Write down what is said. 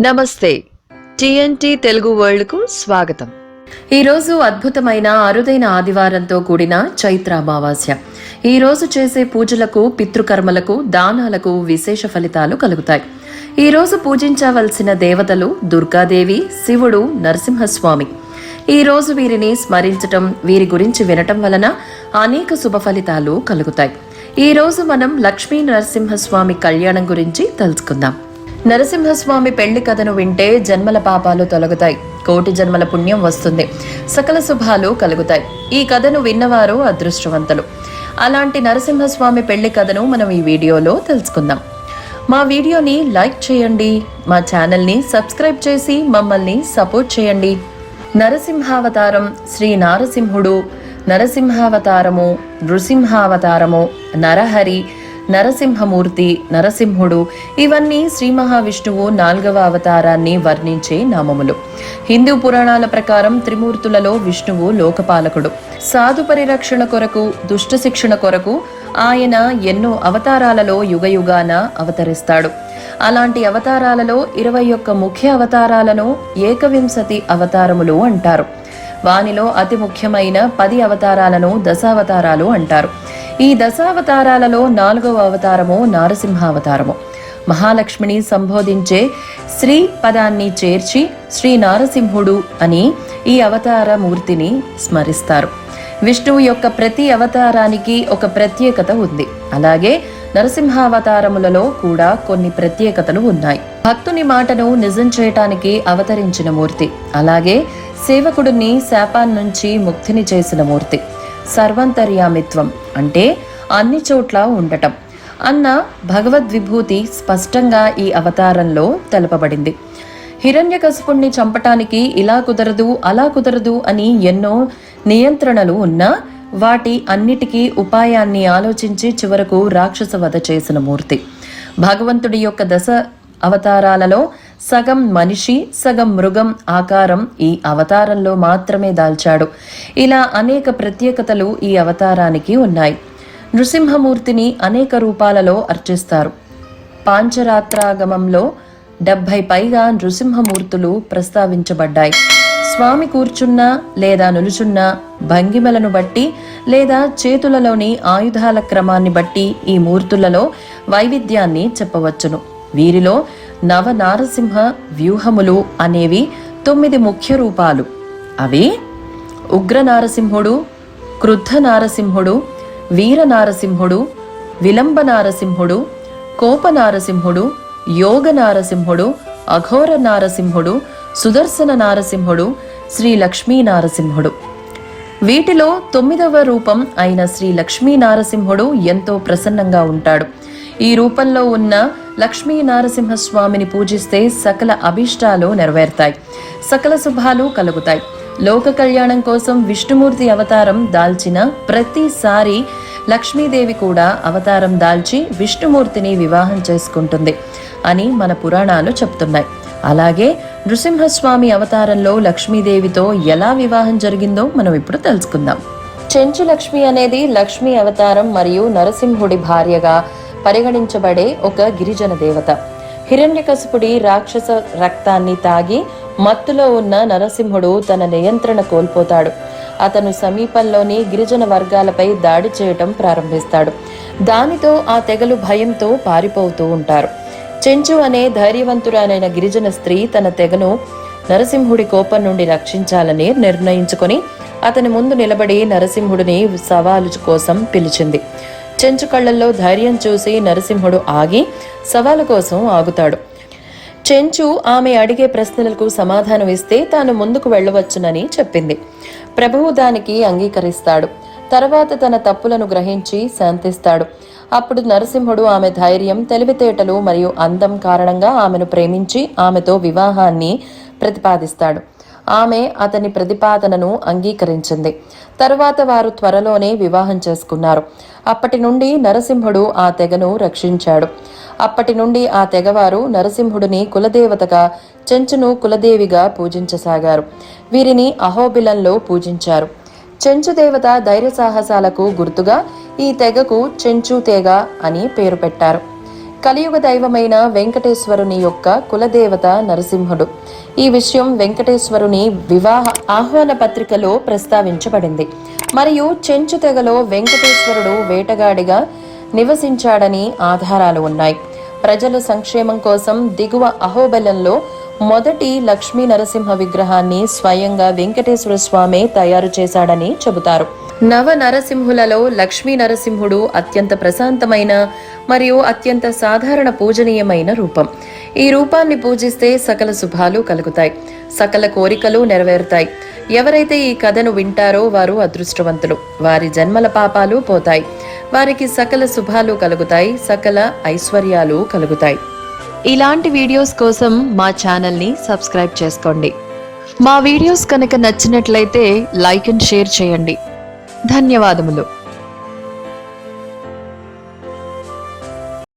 నమస్తే. టిఎన్టీ తెలుగు వరల్డ్కు స్వాగతం. ఈరోజు అద్భుతమైన అరుదైన ఆదివారంతో కూడిన చైత్ర అమావాస్య. ఈరోజు చేసే పూజలకు పితృకర్మలకు దానాలకు విశేష ఫలితాలు కలుగుతాయి. ఈ రోజు పూజించవలసిన దేవతలు దుర్గాదేవి శివుడు నరసింహస్వామి. ఈ రోజు వీరిని స్మరించటం వీరి గురించి వినటం వలన అనేక శుభ ఫలితాలు కలుగుతాయి. ఈ రోజు మనం లక్ష్మీ నరసింహస్వామి కళ్యాణం గురించి తెలుసుకుందాం. నరసింహస్వామి పెళ్ళి కథను వింటే జన్మల పాపాలు తొలగుతాయి. కోటి జన్మల పుణ్యం వస్తుంది. సకల శుభాలు కలుగుతాయి. ఈ కథను విన్నవారు అదృష్టవంతులు. అలాంటి నరసింహస్వామి పెళ్ళి కథను మనం ఈ వీడియోలో తెలుసుకుందాం. మా వీడియోని లైక్ చేయండి. మా ఛానల్ని సబ్స్క్రైబ్ చేసి మమ్మల్ని సపోర్ట్ చేయండి. నరసింహావతారం శ్రీ నారసింహుడు నరసింహావతారము నృసింహావతారము నరహరి నరసింహమూర్తి నరసింహుడు ఇవన్నీ శ్రీ మహావిష్ణువు నాలుగవ అవతారాన్ని వర్ణించే నామములు. హిందూ పురాణాల ప్రకారం త్రిమూర్తులలో విష్ణువు లోకపాలకుడు. సాధు పరిరక్షణ కొరకు దుష్ట శిక్షణ కొరకు ఆయన ఎన్నో అవతారాలలో యుగయుగాన అవతరిస్తాడు. అలాంటి అవతారాలలో ఇరవై ఒక్క ముఖ్య అవతారాలను ఏకవింశతి అవతారములు అంటారు. వానిలో అతి ముఖ్యమైన పది అవతారాలను దశావతారాలు అంటారు. ఈ దశావతారాలలో నాలుగవ అవతారము నారసింహావతారము. మహాలక్ష్మిని సంబోధించే శ్రీ పదాన్ని చేర్చి శ్రీ నారసింహుడు అని ఈ అవతార మూర్తిని స్మరిస్తారు. విష్ణువు యొక్క ప్రతి అవతారానికి ఒక ప్రత్యేకత ఉంది. అలాగే నరసింహావతారములలో కూడా కొన్ని ప్రత్యేకతలు ఉన్నాయి. భక్తుని మాటను నిజం చేయటానికి అవతరించిన మూర్తి. అలాగే సేవకుడిని శాపాన్నించి ముక్తిని చేసిన మూర్తి. సర్వంతర్యామిత్వం అంటే అన్ని చోట్ల ఉండటం. అన్న భగవద్విభూతి స్పష్టంగా ఈ అవతారంలో తెలపబడింది. హిరణ్యకశపుణ్ణి చంపటానికి ఇలా కుదరదు అలా కుదరదు అని ఎన్నో నియంత్రణలు ఉన్నా వాటి అన్నిటికీ ఉపాయాన్ని ఆలోచించి చివరకు రాక్షస వధ చేసిన మూర్తి. భగవంతుడి యొక్క దశ అవతారాలలో సగం మనిషి సగం మృగం ఆకారం ఈ అవతారంలో మాత్రమే దాల్చాడు. ఇలా అనేక ప్రత్యేకతలు ఈ అవతారానికి ఉన్నాయి. నృసింహమూర్తిని అనేక రూపాలలో అర్చిస్తారు. పాంచరాత్రాగమంలో డెబ్భై పైగా నృసింహమూర్తులు ప్రస్తావించబడ్డాయి. స్వామి కూర్చున్న లేదా నులుచున్న భంగిమలను బట్టి లేదా చేతులలోని ఆయుధాల క్రమాన్ని బట్టి ఈ మూర్తులలో వైవిధ్యాన్ని చెప్పవచ్చును. వీరిలో నవ నారసింహ వ్యూహములు అనేవి తొమ్మిది ముఖ్య రూపాలు. అవి ఉగ్ర నారసింహుడు క్రుద్ధ నారసింహుడు వీర నారసింహుడు విలంబ నారసింహుడు కోప నారసింహుడు యోగ నారసింహుడు అఘోర నారసింహుడు సుదర్శన నారసింహుడు శ్రీ లక్ష్మీ నారసింహుడు వీటిలో తొమ్మిదవ రూపం అయిన శ్రీ లక్ష్మీ నారసింహుడు ఎంతో ప్రసన్నంగా ఉంటాడు. ఈ రూపంలో ఉన్న లక్ష్మీ నారసింహస్వామిని పూజిస్తే సకల అభిష్టాలు నెరవేరుతాయి. సకల శుభాలు కలుగుతాయి. లోక కళ్యాణం కోసం విష్ణుమూర్తి అవతారం దాల్చిన ప్రతిసారి లక్ష్మీదేవి కూడా అవతారం దాల్చి విష్ణుమూర్తిని వివాహం చేసుకుంటుంది అని మన పురాణాలు చెప్తున్నాయి. అలాగే నృసింహస్వామి అవతారంలో లక్ష్మీదేవితో ఎలా వివాహం జరిగిందో మనం ఇప్పుడు తెలుసుకుందాం. చెంచు లక్ష్మి అనేది లక్ష్మీ అవతారం మరియు నరసింహుడి భార్యగా పరిగణించబడే ఒక గిరిజన దేవత. హిరణ్యకశపుడి రాక్షస రక్తాన్ని తాగి మత్తులో ఉన్న నరసింహుడు తన నియంత్రణ కోల్పోతాడు. అతను సమీపంలోని గిరిజన వర్గాలపై దాడి చేయటం ప్రారంభిస్తాడు. దానితో ఆ తెగలు భయంతో పారిపోతూ ఉంటారు. చెంచు అనే ధైర్యవంతురాలైన గిరిజన స్త్రీ తన తెగను నరసింహుడి కోపం నుండి రక్షించాలని నిర్ణయించుకొని అతని ముందు నిలబడి నరసింహుడిని సవాలు కోసం పిలిచింది. చెంచు కళ్ళల్లో ధైర్యం చూసి నరసింహుడు ఆగి సవాలు కోసం ఆగుతాడు. చెంచు ఆమె అడిగే ప్రశ్నలకు సమాధానం ఇస్తే తాను ముందుకు వెళ్ళవచ్చునని చెప్పింది. ప్రభువు దానికి అంగీకరిస్తాడు. తర్వాత తన తప్పులను గ్రహించి శాంతిస్తాడు. అప్పుడు నరసింహుడు ఆమె ధైర్యం తెలివితేటలు మరియు అందం కారణంగా ఆమెను ప్రేమించి ఆమెతో వివాహాన్ని ప్రతిపాదిస్తాడు. ఆమె అతని ప్రతిపాదనను అంగీకరించింది. తరువాత వారు త్వరలోనే వివాహం చేసుకున్నారు. అప్పటి నుండి నరసింహుడు ఆ తెగను రక్షించాడు. అప్పటి నుండి ఆ తెగవారు నరసింహుడిని కులదేవతగా చెంచును కులదేవిగా పూజించసాగారు. వీరిని అహోబిలంలో పూజించారు. చెంచు దేవత ధైర్య సాహసాలకు గుర్తుగా ఈ తెగకు చెంచు తెగ అని పేరు పెట్టారు. కలియుగ దైవమైన వెంకటేశ్వరుని యొక్క కులదేవత నరసింహుడు. ఈ విషయం వెంకటేశ్వరుని వివాహ ఆహ్వాన పత్రికలో ప్రస్తావించబడింది. మరియు చెంచు తెగలో వెంకటేశ్వరుడు వేటగాడిగా నివసించాడని ఆధారాలు ఉన్నాయి. ప్రజల సంక్షేమం కోసం దిగువ అహోబలంలో మొదటి లక్ష్మీ నరసింహ విగ్రహాన్ని స్వయంగా వెంకటేశ్వర స్వామి తయారు చేశాడని చెబుతారు. నవ నరసింహులలో లక్ష్మీ నరసింహుడు అత్యంత ప్రశాంతమైన మరియు అత్యంత సాధారణ పూజనీయమైన రూపం. ఈ రూపాన్ని పూజిస్తే సకల శుభాలు కలుగుతాయి. సకల కోరికలు నెరవేరుతాయి. ఎవరైతే ఈ కథను వింటారో వారు అదృష్టవంతులు. వారి జన్మల పాపాలు పోతాయి. వారికి సకల శుభాలు కలుగుతాయి. సకల ఐశ్వర్యాలు కలుగుతాయి. ఇలాంటి వీడియోస్ కోసం మా ఛానల్ని సబ్స్క్రైబ్ చేసుకోండి. మా వీడియోస్ కనుక నచ్చినట్లయితే లైక్ అండ్ షేర్ చేయండి. ధన్యవాదములు.